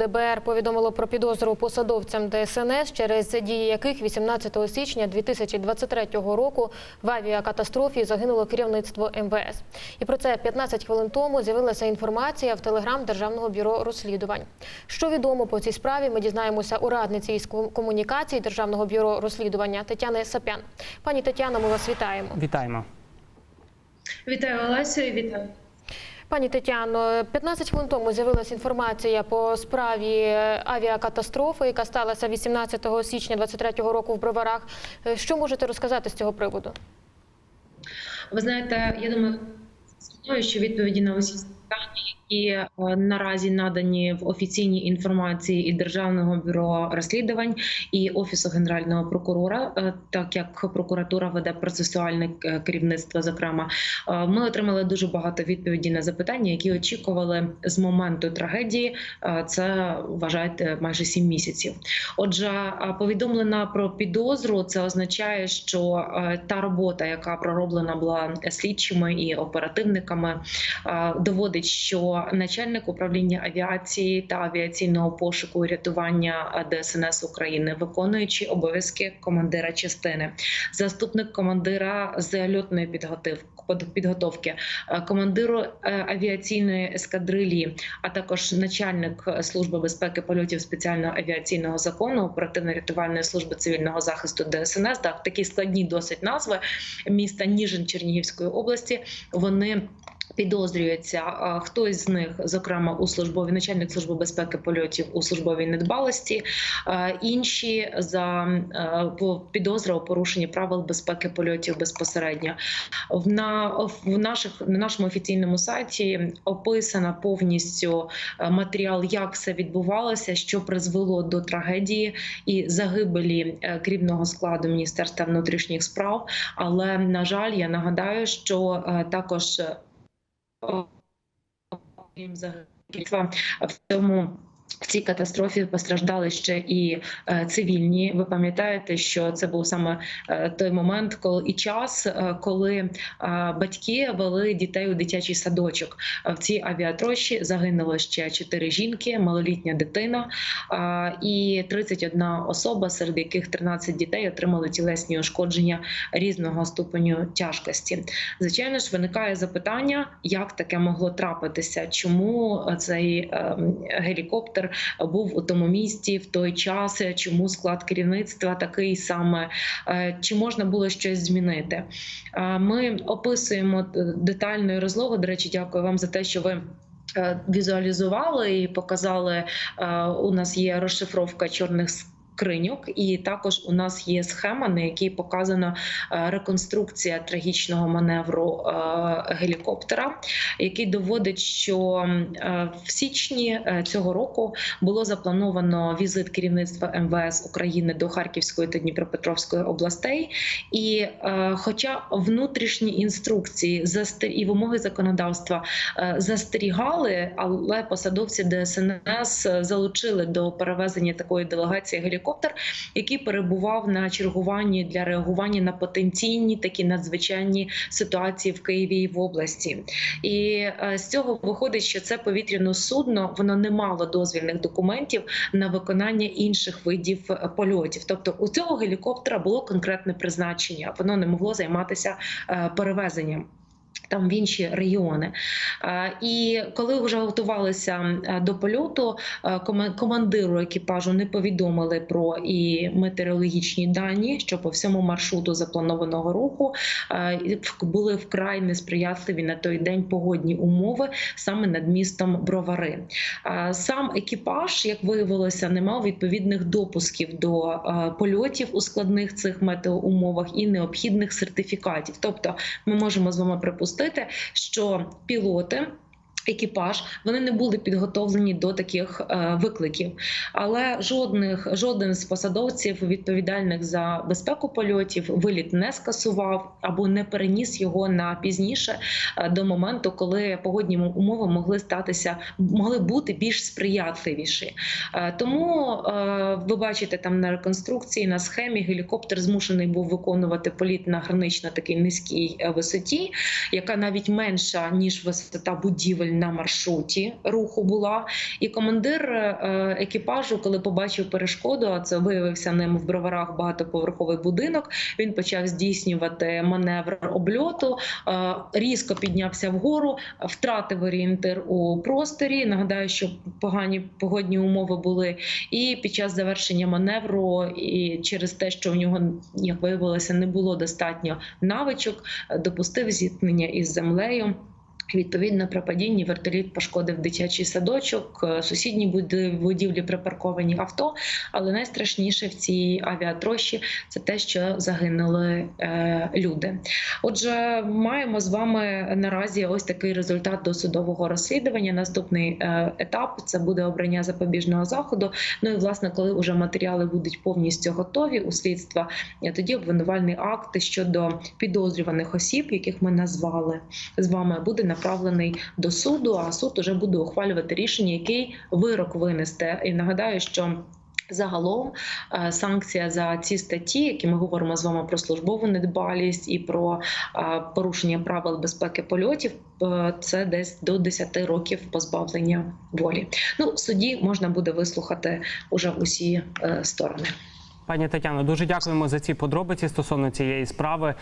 ДБР повідомило про підозру посадовцям ДСНС, через дії яких 18 січня 2023 року в авіакатастрофі загинуло керівництво МВС. І про це 15 хвилин тому з'явилася інформація в телеграм Державного бюро розслідувань. Що відомо по цій справі, ми дізнаємося у радниці із ком- комунікації Державного бюро розслідування Тетяни Сапян. Пані Тетяно, ми вас вітаємо. Вітаємо. Вітаю Олесю і вітаю. Пані Тетяно, 15 хвилин тому з'явилася інформація по справі авіакатастрофи, яка сталася 18 січня 2023 року в Броварах. Е, Що можете розказати з цього приводу? Ви знаєте, я думаю, що відповіді на усі питання, які е, наразі надані в офіційній інформації і Державного бюро розслідувань і Офісу генерального прокурора, е, так як прокуратура веде процесуальне е, керівництво. Зокрема, ми отримали дуже багато відповідей на запитання, які очікували з моменту трагедії. Це вважайте майже сім місяців. Отже, повідомлена про підозру, це означає, що та робота, яка пророблена була слідчими і оперативниками, доводить, що начальник управління авіації та авіаційного пошуку і рятування ДСНС України, виконуючи обов'язки командира частини, заступник командира з підготовки. Е, командиру е, авіаційної ескадрилі, а також начальник служби безпеки польотів спеціального авіаційного закону оперативно-рятувальної служби цивільного захисту ДСНС. Так такі складні досить назви міста Ніжин Чернігівської області. Вони Підозрюється хтось з них, зокрема у службовій начальник служби безпеки польотів у службовій недбалості, інші за підозра у порушенні правил безпеки польотів безпосередньо. На в наших на нашому офіційному сайті описана повністю матеріал, як все відбувалося, що призвело до трагедії і загибелі е, керівного складу Міністерства внутрішніх справ. Але на жаль, я нагадаю, що е, також в цьому. Цій катастрофі постраждали ще і е, цивільні. Ви пам'ятаєте, що це був саме е, той момент, коли і час, е, коли батьки вели дітей у дитячий садочок. В цій авіатрощі загинуло ще чотири жінки, малолітня дитина і 31 особа, серед яких 13 дітей отримали тілесні ушкодження різного ступеню тяжкості. Звичайно ж, виникає запитання, як таке могло трапитися, чому цей ем, гелікоптер був у тому місці в той час, чому склад керівництва такий саме, е, чи можна було щось змінити. Е, Ми описуємо детальну і розлогу. До речі, дякую вам за те, що ви. е, Візуалізували і показали. е, У нас є розшифровка чорних скриньок, і також у нас є схема, на якій показана е, реконструкція трагічного маневру е, гелікоптера, який доводить, що е, в січні цього року було заплановано візит керівництва МВС України до Харківської та Дніпропетровської областей. І хоча внутрішні інструкції і вимоги законодавства застерігали, але посадовці ДСНС залучили до перевезення такої делегації гелікоптер, який перебував на чергуванні для реагування на потенційні такі надзвичайні ситуації в Києві і в області. І е, з цього виходить, що це повітряне судно воно не мало дозвільних документів на виконання інших видів е, польотів. Тобто у цього гелікоптера було конкретне призначення, воно не могло займатися е, перевезенням. Там в інші регіони, і коли вже готувалися до польоту, командиру екіпажу не повідомили про і метеорологічні дані, що по всьому маршруту запланованого руху були вкрай несприятливі на той день погодні умови саме над містом Бровари. Сам екіпаж, як виявилося, не мав відповідних допусків до польотів у складних цих метеоумовах і необхідних сертифікатів. Тобто, ми можемо з вами припустити, що пілоти. Екіпаж вони не були підготовлені до таких е, викликів, але жодних жоден з посадовців, відповідальних за безпеку польотів, виліт не скасував або не переніс його на пізніше е, до моменту, коли погодні умови могли статися, могли бути більш сприятливіші. Е, тому е, ви бачите там на реконструкції на схемі гелікоптер змушений був виконувати політ на гранично такій низькій е, висоті, яка навіть менша ніж висота будівель на маршруті руху була. І командир е, екіпажу, коли побачив перешкоду, а це виявився ним в броварах багатоповерховий будинок. Він почав здійснювати маневр обльоту, е, різко піднявся вгору, втратив орієнтир у просторі. Нагадаю, що погані погодні умови були. І під час завершення маневру, і через те, що в нього як виявилося, не було достатньо навичок, е, допустив зіткнення із землею. Відповідно, при падінні вертоліт пошкодив дитячий садочок, е, сусідні будівлі припарковані авто. Але найстрашніше в цій авіатрощі це те, що загинули е, люди. Отже, маємо з вами наразі ось такий результат досудового розслідування. Наступний е, етап це буде обрання запобіжного заходу. Ну і власне, коли вже матеріали будуть повністю готові у слідства, тоді обвинувальний акт щодо підозрюваних осіб, яких ми назвали з вами, буде направлений до суду. А суд уже буде ухвалювати рішення, який вирок винести. І нагадаю, що. Загалом е, санкція за ці статті, які ми говоримо з вами про службову недбалість і про е, порушення правил безпеки польотів, е, це десь до 10 років позбавлення волі. Ну в суді можна буде вислухати уже усі сторони. Пані Тетяно, дуже дякуємо за ці подробиці стосовно цієї справи.